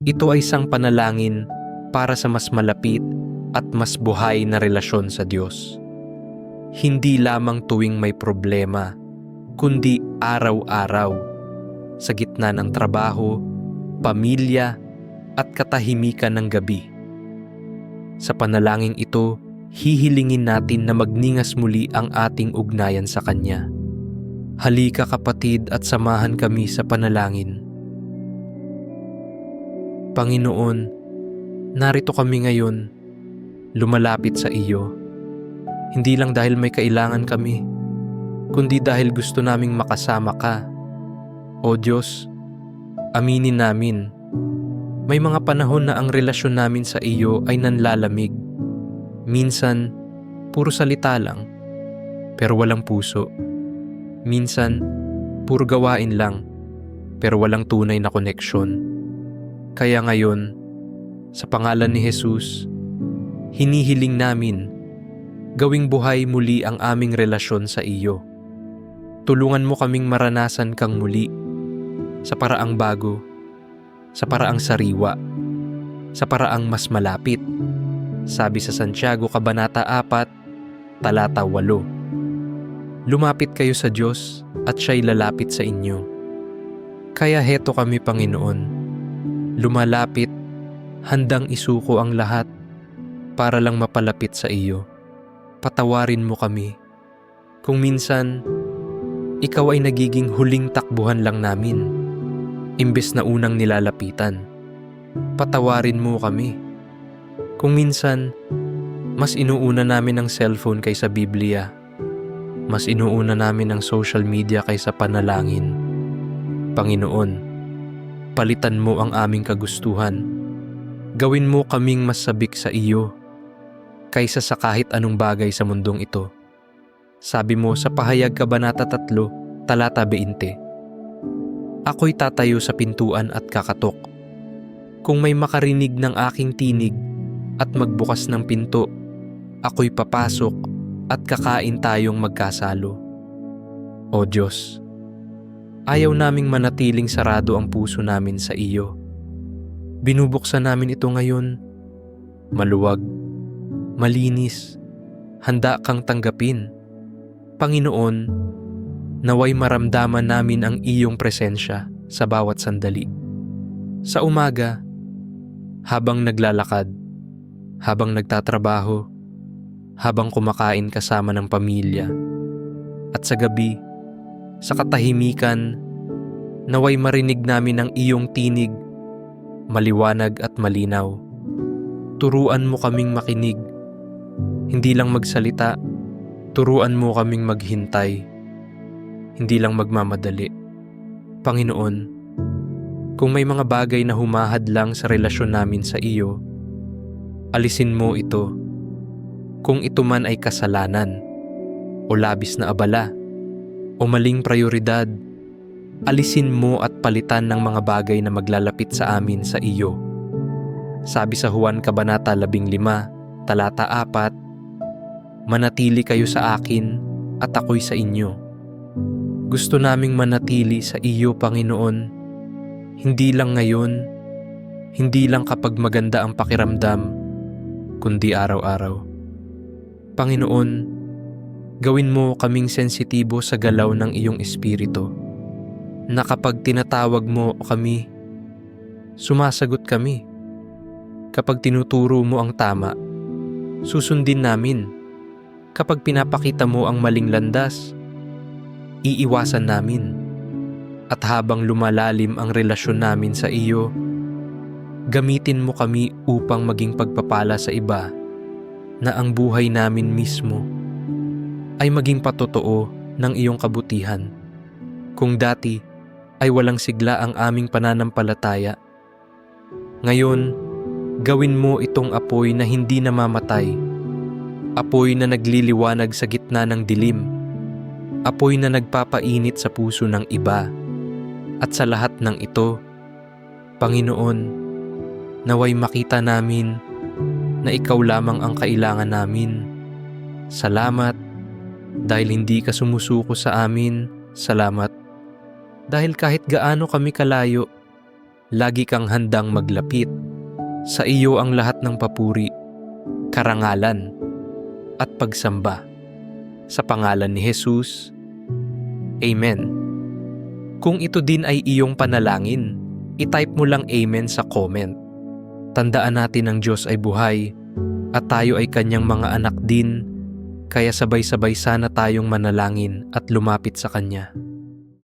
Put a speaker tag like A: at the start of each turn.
A: Ito ay isang panalangin para sa mas malapit at mas buhay na relasyon sa Diyos. Hindi lamang tuwing may problema, kundi araw-araw sa gitna ng trabaho, pamilya at katahimikan ng gabi. Sa panalangin ito, hihilingin natin na magningas muli ang ating ugnayan sa Kanya. Halika kapatid at samahan kami sa panalangin. Panginoon, narito kami ngayon, lumalapit sa iyo. Hindi lang dahil may kailangan kami, kundi dahil gusto naming makasama ka. O Diyos, aminin namin, may mga panahon na ang relasyon namin sa iyo ay nanlalamig. Minsan, puro salita lang, pero walang puso. Minsan, puro gawain lang, pero walang tunay na koneksyon. Kaya ngayon, sa pangalan ni Jesus, hinihiling namin, gawing buhay muli ang aming relasyon sa iyo. Tulungan mo kaming maranasan kang muli, sa paraang bago, sa paraang sariwa, sa paraang mas malapit. Sabi sa Santiago Kabanata 4, Talata 8. Lumapit kayo sa Diyos at siya'y lalapit sa inyo. Kaya heto kami Panginoon, lumalapit, handang isuko ang lahat para lang mapalapit sa iyo. Patawarin mo kami. Kung minsan, ikaw ay nagiging huling takbuhan lang namin, imbes na unang nilalapitan. Patawarin mo kami. Kung minsan, mas inuuna namin ang cellphone kaysa Biblia. Mas inuuna namin ang social media kaysa panalangin. Panginoon, palitan mo ang aming kagustuhan. Gawin mo kaming mas sabik sa iyo kaysa sa kahit anong bagay sa mundong ito. Sabi mo sa pahayag kabanata 3, talata 20. Ako'y tatayo sa pintuan at kakatok. Kung may makarinig ng aking tinig at magbukas ng pinto, ako'y papasok at kakain tayong magkasalo. O Diyos, Ayaw naming manatiling sarado ang puso namin sa iyo. Binubuksan namin ito ngayon. Maluwag, malinis, handa kang tanggapin. Panginoon, naway maramdaman namin ang iyong presensya sa bawat sandali. Sa umaga, habang naglalakad, habang nagtatrabaho, habang kumakain kasama ng pamilya, at sa gabi, sa katahimikan, naway marinig namin ang iyong tinig, maliwanag at malinaw. Turuan mo kaming makinig, hindi lang magsalita, turuan mo kaming maghintay, hindi lang magmamadali. Panginoon, kung may mga bagay na humahad lang sa relasyon namin sa iyo, alisin mo ito. Kung ito man ay kasalanan o labis na abala, o maling prioridad, alisin mo at palitan ng mga bagay na maglalapit sa amin sa iyo. Sabi sa Juan Kabanata 15, talata 4, Manatili kayo sa akin at ako'y sa inyo. Gusto naming manatili sa iyo, Panginoon, hindi lang ngayon, hindi lang kapag maganda ang pakiramdam, kundi araw-araw. Panginoon, Gawin mo kaming sensitibo sa galaw ng iyong espiritu. Na kapag tinatawag mo kami, sumasagot kami. Kapag tinuturo mo ang tama, susundin namin. Kapag pinapakita mo ang maling landas, iiwasan namin. At habang lumalalim ang relasyon namin sa iyo, gamitin mo kami upang maging pagpapala sa iba na ang buhay namin mismo ay maging patotoo ng iyong kabutihan. Kung dati ay walang sigla ang aming pananampalataya, ngayon gawin mo itong apoy na hindi namamatay, apoy na nagliliwanag sa gitna ng dilim, apoy na nagpapainit sa puso ng iba. At sa lahat ng ito, Panginoon, naway makita namin na ikaw lamang ang kailangan namin. Salamat dahil hindi ka sumusuko sa amin, salamat. Dahil kahit gaano kami kalayo, lagi kang handang maglapit. Sa iyo ang lahat ng papuri, karangalan, at pagsamba. Sa pangalan ni Jesus, Amen. Kung ito din ay iyong panalangin, itype mo lang Amen sa comment. Tandaan natin ang Diyos ay buhay at tayo ay kanyang mga anak din, kaya sabay-sabay sana tayong manalangin at lumapit sa Kanya.